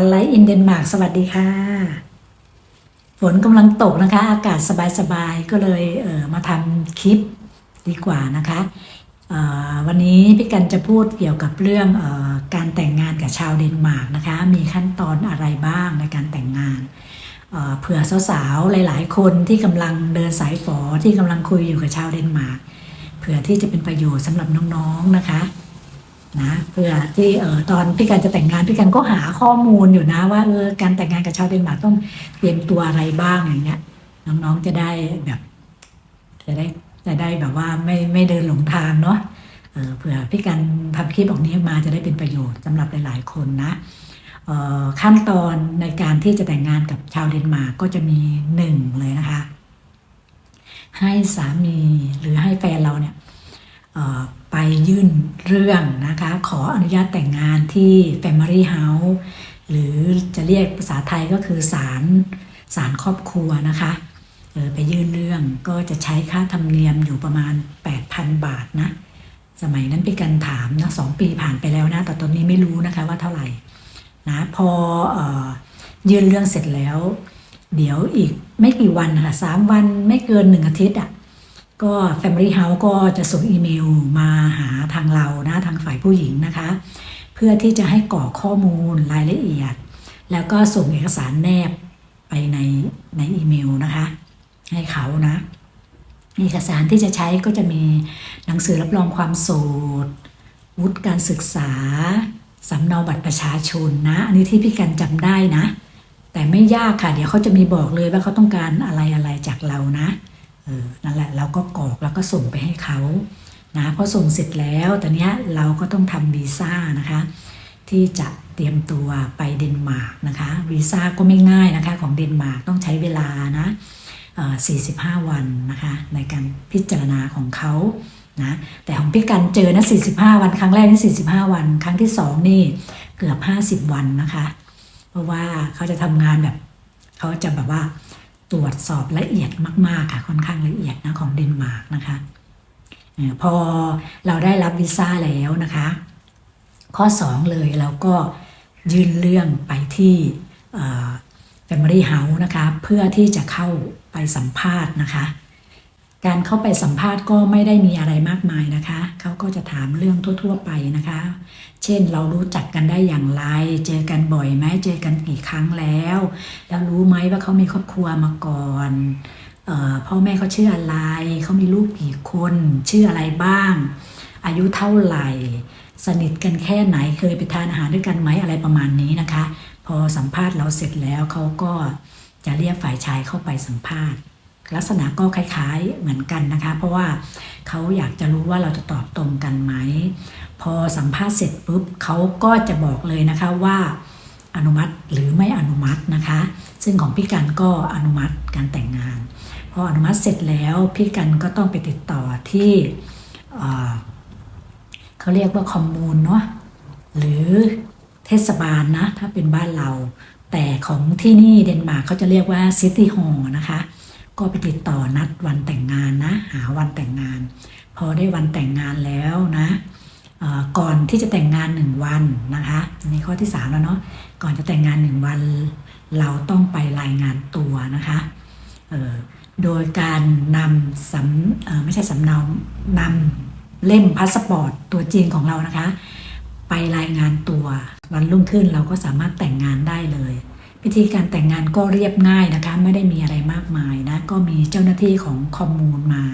กันไลฟ์อินเดนมาร์กสวัสดีค่ะ ฝนกำลังตกนะคะ อากาศสบายๆ ก็เลยเออมาทำคลิปดีกว่านะคะออวันนี้พี่กันจะพูดเกี่ยวกับเรื่องออการแต่งงานกับชาวเดนมาร์กนะคะ มีขั้นตอนอะไรบ้างในการแต่งงานเออเผื่อสาวๆ หลายๆ คนที่กำลังเดินสายฝอที่กำลังคุยอยู่กับชาวเดนมาร์กเผื่อที่จะเป็นประโยชน์สำหรับน้องๆนะคะ นะเพื่อที่เออตอนพี่กันจะแต่งงานพี่กันก็หาข้อมูลอยู่นะ ว่าเออการแต่งงานกับชาวเดนมาร์กต้องเตรียมตัวอะไรบ้างอย่างเงี้ย น้องๆจะได้แบบจะได้จะได้แบบว่าไม่ไม่เดินหลงทางเนาะเออเผื่อพี่กันทำคลิปออกนี้มาจะได้เป็นประโยชน์สำหรับหลาย ๆ คนนะเออขั้นตอนในการที่จะแต่งงานกับชาวเดนมาร์กก็จะมีหนึ่งเลยนะคะ ให้สามีหรือให้แฟนเราเนี่ย ไปยื่นเรื่องนะคะ ขออนุญาตแต่งงานที่ Family House หรือจะเรียกภาษาไทยก็คือศาลศาลครอบครัวนะคะไปยื่นเรื่องก็จะใช้ค่าธรรมเนียมอยู่ประมาณ 8,000 บาทนะ สมัยนั้นพี่กันถามนะสองปีผ่านไปแล้วนะ แต่ตอนนี้ไม่รู้นะคะว่าเท่าไหร่นะพออยื่นเรื่องเสร็จแล้ว เดี๋ยวอีกไม่กี่วันค่ะสามวันไม่เกินหนึ่งอาทิตย์อะ ก็ Family House ก็จะส่งอีเมลมาหาทางเรานะทางฝ่ายผู้หญิงนะคะ เพื่อที่จะให้กรอกข้อมูลรายละเอียด แล้วก็ส่งเอกสารแนบไปในในอีเมลนะคะ ให้เขานะเอกสารที่จะใช้ก็จะมีหนังสือรับรองความโสดวุฒิการศึกษาสำเนาบัตรประชาชนนะ อันนี้ที่พี่กันจำได้นะ แต่ไม่ยากค่ะ เดี๋ยวเขาจะมีบอกเลยว่าเขาต้องการอะไรอะไรจากเรานะ นั่นแหละเราก็กรอกแล้วก็ส่งไปให้เขานะพอส่งเสร็จแล้วตอนเนี้ยเราก็ต้องทำวีซ่านะคะ ที่จะเตรียมตัวไปเดนมาร์กนะคะวีซ่าก็ไม่ง่ายนะคะของเดนมาร์กต้องใช้เวลานะเอ่อ45 วันนะคะในการพิจารณาของเขานะแต่ของพี่กันเจอนะ45 วันครั้งแรกนี่45 วัน ครั้งที่สองนี่เกือบ 50 วันนะคะ เพราะว่าเขาจะทำงานแบบเขาจะแบบว่า ตรวจสอบละเอียดมาก ๆ ค่ะ ค่อนข้างละเอียดนะของเดนมาร์กนะคะพอเราได้รับวีซ่าแล้วนะคะ ข้อ 2 เลยเราก็ยื่นเรื่องไปที่เอ่อ Family House นะคะ เพื่อที่จะเข้าไปสัมภาษณ์นะคะ การเข้าไปสัมภาษณ์ก็ไม่ได้มีอะไรมากมายนะคะ เขาก็จะถามเรื่องทั่ว ๆ ไปนะคะ เช่นเรารู้จักกันได้อย่างไร เจอกันบ่อยไหมเจอกันกี่ครั้งแล้ว แล้วรู้ไหมว่าเขามีครอบครัวมาก่อนออพ่อแม่เขาชื่ออะไร เขามีลูกกี่คน ชื่ออะไรบ้าง อายุเท่าไหร่ สนิทกันแค่ไหน เคยไปทานอาหารด้วยกันไหมอะไรประมาณนี้นะคะ พอสัมภาษณ์เราเสร็จแล้วเขาก็จะเรียกฝ่ายชายเข้าไปสัมภาษณ์ ลักษณะก็คล้ายๆเหมือนกันนะคะ เพราะว่าเขาอยากจะรู้ว่าเราจะตอบตรงกันไหม พอสัมภาษณ์เสร็จปุ๊บเขาก็จะบอกเลยนะคะว่าอนุมัติหรือไม่อนุมัตินะคะ ซึ่งของพี่กันก็อนุมัติการแต่งงาน พออนุมัติเสร็จแล้วพี่กันก็ต้องไปติดต่อที่เขาเรียกว่าคอมมูนเนาะหรือเทศบาลนะถ้าเป็นบ้านเรา แต่ของที่นี่เดนมาร์กเขาจะเรียกว่าซิตี้ฮอลนะคะ ก็ไปติดต่อนัดวันแต่งงานนะ หาวันแต่งงาน พอได้วันแต่งงานแล้วนะก่อนที่จะแต่งงานหนึ่งวันนะคะในข้อที่สามแล้วเนาะก่อนจะแต่งงานหนึ่งวัน เราต้องไปรายงานตัวนะคะโดยการนำสำไม่ใช่สำเนานำเล่มพาสปอร์ตตัวจริงของเรานะคะ ไปรายงานตัววันรุ่งขึ้นเราก็สามารถแต่งงานได้เลย พิธีการแต่งงานก็เรียบง่ายนะคะ ไม่ได้มีอะไรมากมายนะ ก็มีเจ้าหน้าที่ของคอมมูนมา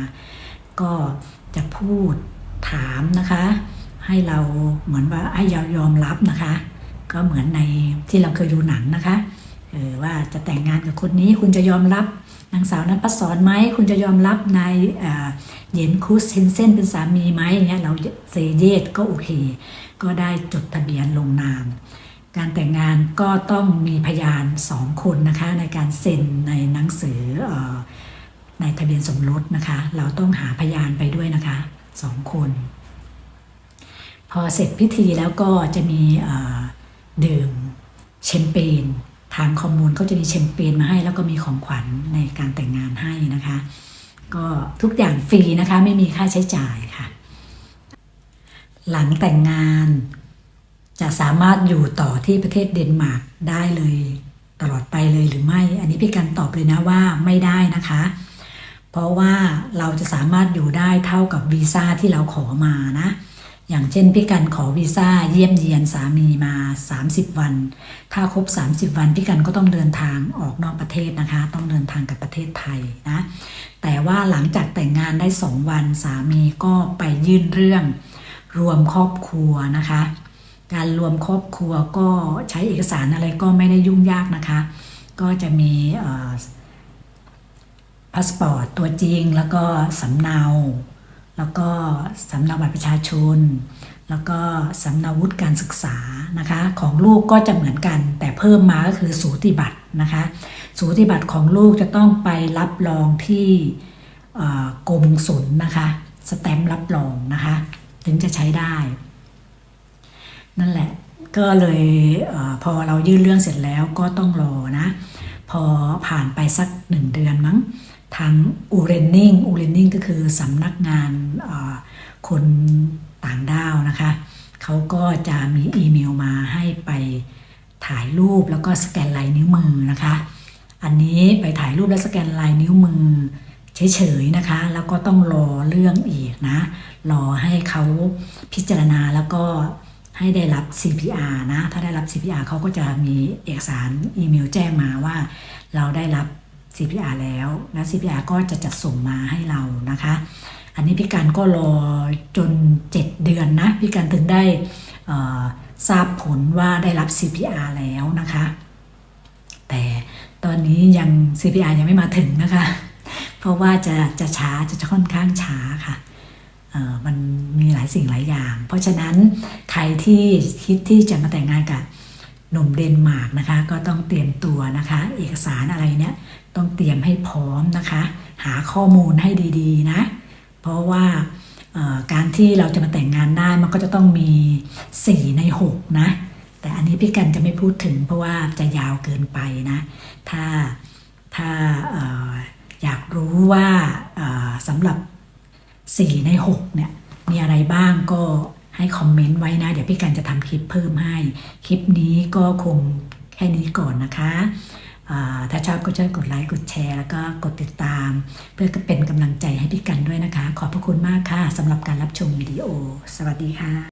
ก็จะพูดถามนะคะ ให้เราเหมือนว่าให้เรายอมรับนะคะ ก็เหมือนในที่เราเคยดูหนังนะคะเออว่าจะแต่งงานกับคนนี้คุณจะยอมรับนางสาวนั้นประสอนไหมคุณจะยอมรับนายเอ่อเหยนคุสเฮนเซนเป็นสามีไหมอย่างเงี้ยเราเซเยตก็โอเค ก็ได้จดทะเบียนลงนาม การแต่งงานก็ต้องมีพยานสองคนนะคะในการเซ็นในหนังสืออในทะเบียนสมรสนะคะ เราต้องหาพยานไปด้วยนะคะสองคน พอเสร็จพิธีแล้วก็จะมีดื่มแชมเปญทางคอมมูนเขาจะมีแชมเปญมาให้ แล้วก็มีของขวัญในการแต่งงานให้นะคะ ก็ทุกอย่างฟรีนะคะไม่มีค่าใช้จ่ายค่ะ หลังแต่งงาน จะสามารถอยู่ต่อที่ประเทศเดนมาร์กได้เลยตลอดไปเลยหรือไม่ อันนี้พี่กันตอบเลยนะว่าไม่ได้นะคะ เพราะว่าเราจะสามารถอยู่ได้เท่ากับวีซ่าที่เราขอมานะ อย่างเช่นพี่กันขอวีซ่าเยี่ยมเยียนสามีมา 30 วัน ถ้าครบ 30 วันพี่กันก็ต้องเดินทางออกนอกประเทศนะคะ ต้องเดินทางกับประเทศไทยนะ แต่ว่าหลังจากแต่งงานได้ 2 วันสามีก็ไปยื่นเรื่องรวมครอบครัวนะคะ การรวมครอบครัวก็ใช้เอกสารอะไรก็ไม่ได้ยุ่งยากนะคะ ก็จะมีพาสปอร์ตตัวจริง แล้วก็สำเนา แล้วก็สำเนาบัตรประชาชน แล้วก็สำเนาวุฒิการศึกษานะคะ ของลูกก็จะเหมือนกัน แต่เพิ่มมาก็คือสูติบัตรนะคะ สูติบัตรของลูกจะต้องไปรับรองที่กรมศุลนะคะสแตมป์รับรองนะคะ ถึงจะใช้ได้ นั่นแหละ ก็เลยเอพอเรายื่นเรื่องเสร็จแล้วก็ต้องรอนะ พอผ่านไปสักหนึ่งเดือนมั้งทางอูเรนนิงอูเรนนิงก็คือสำนักงานคนต่างด้าวนะคะเขาก็จะมีอีเมลมาให้ไปถ่ายรูปแล้วก็สแกนลายนิ้วมือนะคะ อันนี้ไปถ่ายรูปและสแกนลายนิ้วมือเฉยๆนะคะ แล้วก็ต้องรอเรื่องอีกนะ รอให้เขาพิจารณาแล้วก็ ให้ได้รับ CPR นะ ถ้าได้รับ CPR เขาก็จะมีเอกสารอีเมลแจ้งมาว่า เราได้รับ CPR แล้วและ CPR ก็จะจัดส่งมาให้เรานะคะ อันนี้พี่การก็รอจน 7 เดือนนะพี่การถึงได้ทราบผลว่าได้รับ CPR แล้วนะคะ แต่ตอนนี้ยัง CPR ยังไม่มาถึงนะคะ เพราะว่าจะจะช้าจะค่อนข้างช้าค่ะ มันมีหลายสิ่งหลายอย่าง เพราะฉะนั้นใครที่คิดที่จะมาแต่งงานกับหนุ่มเดนมาร์กนะคะ ก็ต้องเตรียมตัวนะคะ เอกสารอะไรเนี่ยต้องเตรียมให้พร้อมนะคะ หาข้อมูลให้ดีๆนะ เพราะว่าการที่เราจะมาแต่งงานได้มันก็จะต้องมี 4 ใน 6 นะ แต่อันนี้พี่กันจะไม่พูดถึงเพราะว่าจะยาวเกินไปนะ ถ้าถ้าออยากรู้ว่าสำหรับ 4 ใน 6 เนี่ย มีอะไรบ้างก็ให้คอมเมนต์ไว้นะ เดี๋ยวพี่กันจะทำคลิปเพิ่มให้ คลิปนี้ก็คงแค่นี้ก่อนนะคะถ้าชอบก็ช่วยกดไลค์ กดแชร์ แล้วก็กดติดตาม เพื่อเป็นกำลังใจให้พี่กันด้วยนะคะ ขอบพระคุณมากค่ะสำหรับการรับชมวิดีโอ สวัสดีค่ะ